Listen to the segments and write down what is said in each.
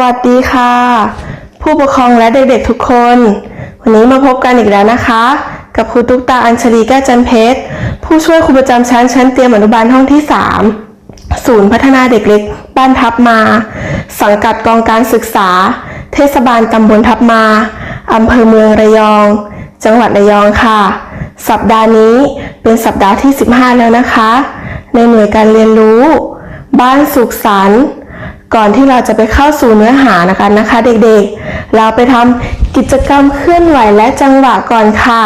วัสดีค่ะ ผู้ปกครองและเด็กๆทุกคน วันนี้มาพบกันอีกแล้วนะคะ กับครูตุ๊กตาอัญชลีแก้วจันเพชร ผู้ช่วยครูประจำชั้นชั้นเตรียมอนุบาลห้องที่ 3 ศูนย์พัฒนาเด็กเล็กบ้านทับมา สังกัดกองการศึกษา เทศบาลตำบลทับมาอำเภอเมืองระยอง จังหวัดระยองค่ะ สัปดาห์นี้เป็นสัปดาห์ที่ 15 แล้วนะคะ ในหน่วยการเรียนรู้ บ้านสุขสันต์ ก่อนที่เราจะไปเข้าสู่เนื้อหานะคะนะคะ เด็กๆ เราไปทำกิจกรรมเคลื่อนไหวและจังหวะก่อนค่ะ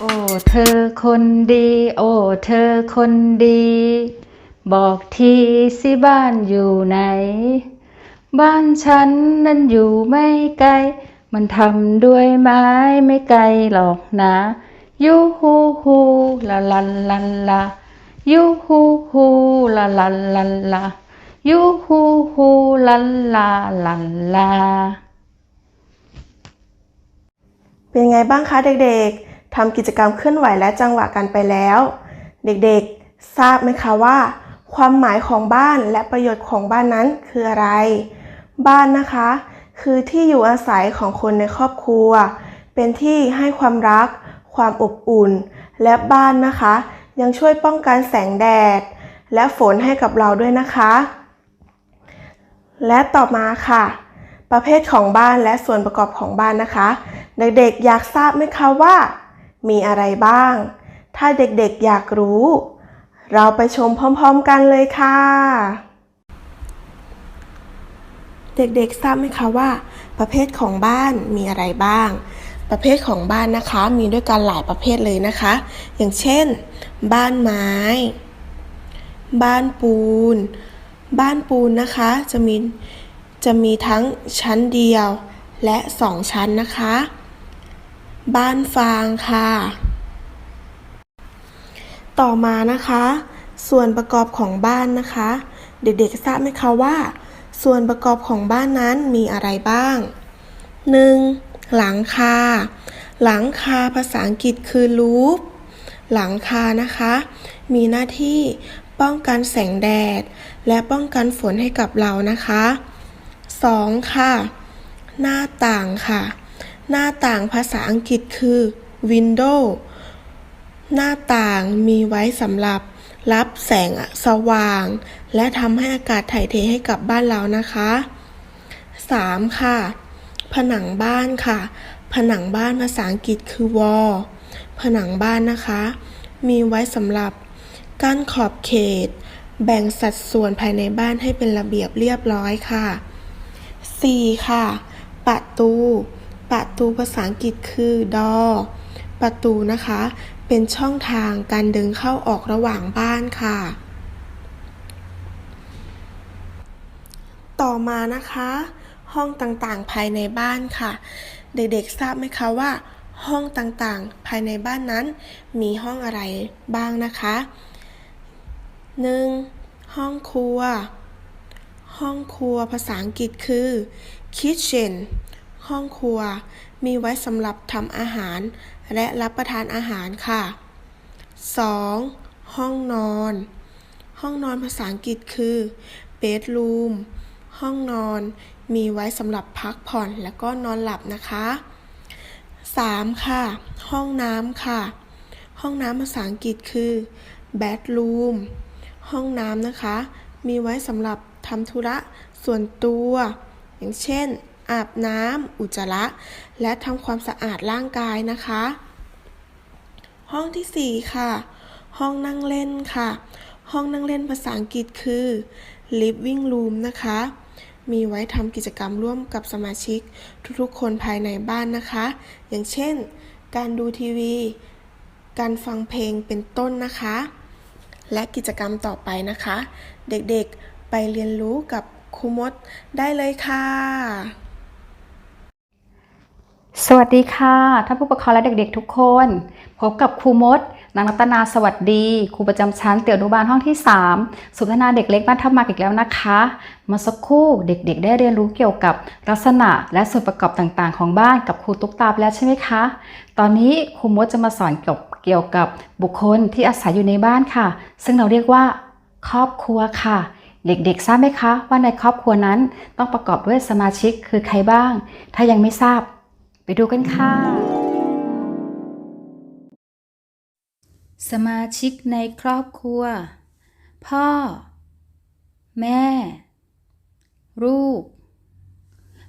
โอ้เธอคนดี โอ้เธอคนดี บอกทีสิบ้านอยู่ไหน บ้านฉันนั้นอยู่ไม่ไกล มันทำด้วยไม้ไม่ไกลหรอกนะ ยูฮูฮูลาลันลันลา ยูฮูฮูลาลันลันลายูฮูฮูลันลาลันลาเป็นไงบ้างคะเด็กๆทำกิจกรรมเคลื่อนไหวและจังหวะกันไปแล้ว เด็กๆ ทราบไหมคะว่า ความหมายของบ้านและประโยชน์ของบ้านนั้นคืออะไร บ้านนะคะ คือที่อยู่อาศัยของคนในครอบครัว เป็นที่ให้ความรัก ความอบอุ่น และบ้านนะคะ ยังช่วยป้องกันแสงแดด และฝนให้กับเราด้วยนะคะ และต่อมาค่ะ ประเภทของบ้านและส่วนประกอบของบ้านนะคะ เด็กๆอยากทราบไหมคะว่า มีอะไรบ้าง ถ้าเด็กๆอยากรู้ เราไปชมพร้อมๆกันเลยค่ะ เด็กๆทราบไหมคะว่า ประเภทของบ้านมีอะไรบ้าง ประเภทของบ้านนะคะ มีด้วยกันหลายประเภทเลยนะคะ อย่างเช่น บ้านไม้ บ้านปูน บ้านปูนนะคะ จะมีจะมีทั้งชั้นเดียวและสองชั้นนะคะ บ้านฟางค่ะ ต่อมานะคะ ส่วนประกอบของบ้านนะคะ เด็กๆทราบไหมคะว่า ส่วนประกอบของบ้านนั้นมีอะไรบ้าง 1. หลังคา หลังคาภาษาอังกฤษคือ roof หลังคานะคะ มีหน้าที่ป้องกันแสงแดด และป้องกันฝนให้กับเรานะคะ 2. ค่ะ หน้าต่างค่ะ หน้าต่างภาษาอังกฤษคือ window หน้าต่างมีไว้สำหรับรับแสงสว่าง และทำให้อากาศถ่ายเทให้กับบ้านเรานะคะ 3. ค่ะ ผนังบ้านค่ะ ผนังบ้านภาษาอังกฤษคือ wall ผนังบ้านนะคะ มีไว้สำหรับกั้นขอบเขต แบ่งสัดส่วนภายในบ้านให้เป็นระเบียบเรียบร้อยค่ะ 4. ค่ะ ประตู ประตูภาษาอังกฤษคือ door ประตูนะคะ เป็นช่องทางการเดินเข้าออกระหว่างบ้านค่ะ ต่อมานะคะ ห้องต่างๆ ภายในบ้านค่ะ เด็กๆทราบไหมคะว่า ห้องต่างๆ ภายในบ้านนั้น มีห้องอะไรบ้างนะคะ 1. ห้องครัว ห้องครัวภาษาอังกฤษคือ kitchen ห้องครัวมีไว้สำหรับทำอาหาร และรับประทานอาหารค่ะ 2. ห้องนอน ห้องนอนภาษาอังกฤษคือ bedroom ห้องนอน มีไว้สำหรับพักผ่อนและก็นอนหลับนะคะ 3. ค่ะ ห้องน้ำค่ะ ห้องน้ำภาษาอังกฤษคือ bedroom ห้องน้ำนะคะ มีไว้สำหรับทำธุระส่วนตัว อย่างเช่น อาบน้ำอุจจาระ และทำความสะอาดร่างกายนะคะ ห้องที่ 4 ค่ะ ห้องนั่งเล่นค่ะ ห้องนั่งเล่นภาษาอังกฤษคือ living room นะคะ มีไว้ทำกิจกรรมร่วมกับสมาชิก ทุกๆ คนภายในบ้านนะคะ อย่างเช่น การดูทีวี การฟังเพลงเป็นต้นนะคะ และกิจกรรมต่อไปนะคะ เด็กๆไปเรียนรู้กับครูมดได้เลยค่ะสวัสดีค่ะท่านผู้ปกครองและเด็กๆทุกคน พบกับครูมด นางรัตนาสวัสดีครูประจำชั้นเตี่ยวนุบาลห้องที่ 3 สุฒนาเด็กเล็กบ้านทับมาอีกแล้วนะคะ มาสักครู่เด็กๆ ได้เรียนรู้เกี่ยวกับลักษณะและส่วนประกอบต่างๆ ของบ้านกับครูตุ๊กตาไปแล้วใช่ไหมคะ ตอนนี้ครูมดจะมาสอนเกี่ยวเกี่ยวกับบุคคลที่อาศัยอยู่ในบ้านค่ะ ซึ่งเราเรียกว่า ครอบครัวค่ะ เด็กๆ ทราบไหมคะ ว่าในครอบครัวนั้นต้องประกอบด้วยสมาชิกคือใครบ้าง ถ้ายังไม่ทราบ ไปดูกันค่ะ สมาชิกในครอบครัว พ่อ แม่ ลูก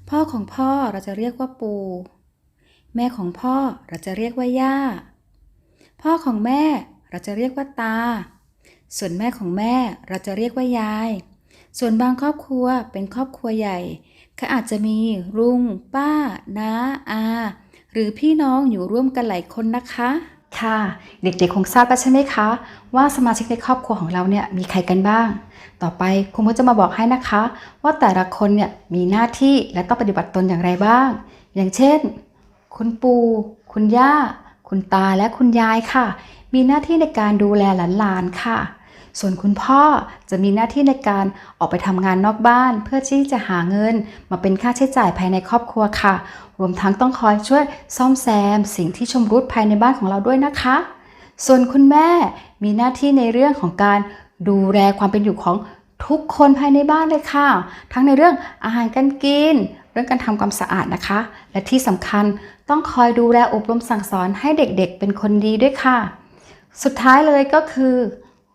พ่อของพ่อเราจะเรียกว่าปู่ แม่ของพ่อเราจะเรียกว่าย่า พ่อของแม่เราจะเรียกว่าตา ส่วนแม่ของแม่เราจะเรียกว่ายาย ส่วนบางครอบครัวเป็นครอบครัวใหญ่ก็อาจจะมีลุง ป้า น้า อา หรือพี่น้องอยู่ร่วมกันหลายคนนะคะ ค่ะ เด็กๆ คงทราบแล้วใช่ไหมคะ ว่าสมาชิกในครอบครัวของเราเนี่ยมีใครกันบ้าง ต่อไปครูก็จะมาบอกให้นะคะ ว่าแต่ละคนเนี่ยมีหน้าที่และต้องปฏิบัติตนอย่างไรบ้าง อย่างเช่น คุณปู่คุณย่า คุณตาและคุณยายค่ะ มีหน้าที่ในการดูแลหลานๆค่ะ ส่วนคุณพ่อจะมีหน้าที่ในการออกไปทำงานนอกบ้าน เพื่อที่จะหาเงิน มาเป็นค่าใช้จ่ายภายในครอบครัวค่ะ รวมทั้งต้องคอยช่วยซ่อมแซม สิ่งที่ชำรุดภายในบ้านของเราด้วยนะคะ ส่วนคุณแม่มีหน้าที่ในเรื่องของการดูแลความเป็นอยู่ของทุกคนภายในบ้านเลยค่ะ ทั้งในเรื่องอาหารการกิน เรื่องการทำความสะอาดนะคะ และที่สำคัญต้องคอยดูแลอบรมสั่งสอนให้เด็กๆ เป็นคนดีด้วยค่ะ สุดท้ายเลยก็คือ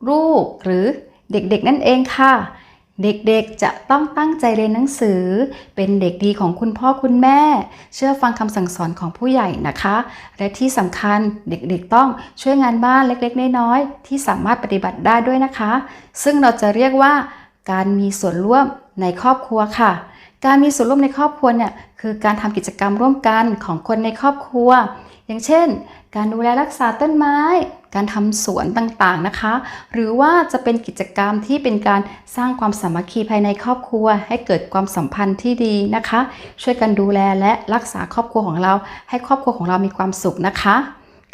ลูกหรือเด็กๆนั่นเองค่ะ เด็กๆจะต้องตั้งใจเรียนหนังสือ เป็นเด็กดีของคุณพ่อคุณแม่ เชื่อฟังคำสั่งสอนของผู้ใหญ่นะคะ และที่สำคัญเด็กๆต้องช่วยงานบ้านเล็กๆ น้อยๆที่สามารถปฏิบัติได้ด้วยนะคะ ซึ่งเราจะเรียกว่า การมีส่วนร่วมในครอบครัวค่ะการมีส่วนร่วมในครอบครัวเนี่ยคือการทำกิจกรรมร่วมกันของคนในครอบครัว อย่างเช่น การดูแลรักษาต้นไม้ การทำสวนต่างๆนะคะ หรือว่าจะเป็นกิจกรรมที่เป็นการสร้างความสามัคคีภายในครอบครัว ให้เกิดความสัมพันธ์ที่ดีนะคะ ช่วยกันดูแลและรักษาครอบครัวของเรา ให้ครอบครัวของเรามีความสุขนะคะ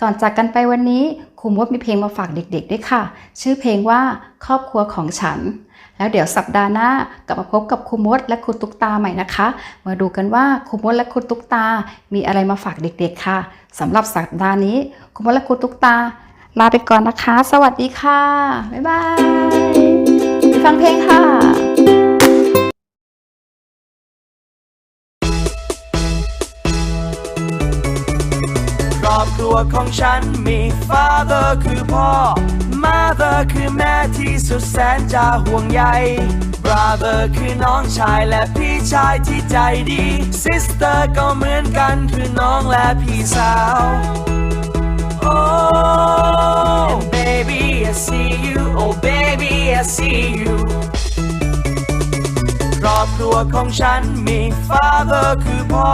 ก่อนจากกันไปวันนี้ครูมดมีเพลงมาฝากเด็กๆด้วยค่ะ ชื่อเพลงว่าครอบครัวของฉันแล้วเดี๋ยวสัปดาห์หน้ากลับมาพบกับครูมดและครูตุ๊กตาใหม่นะคะ มาดูกันว่าครูมดและครูตุ๊กตา มีอะไรมาฝากเด็กๆค่ะสำหรับสัปดาห์นี้ครูมดและครูตุ๊กตา ลาไปก่อนนะคะ สวัสดีค่ะ บ๊ายบายไปฟังเพลงค่ะครอบครัวของฉันมี father คือพ่อ mother คือแม่ที่สุดแสนจะห่วงใย brother คือน้องชายและพี่ชายที่ใจดี sister ก็เหมือนกันคือน้องและพี่สาว Oh see you ครอบครัวของฉันมี father คือพ่อ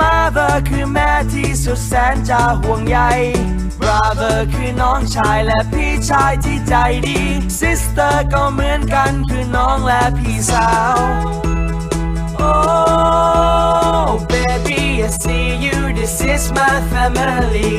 mother คือแม่ที่สุดแสนจะห่วงใย brother คือน้องชายและพี่ชายที่ใจดี sister ก็เหมือนกันคือน้องและพี่สาว Oh baby I see you this is my family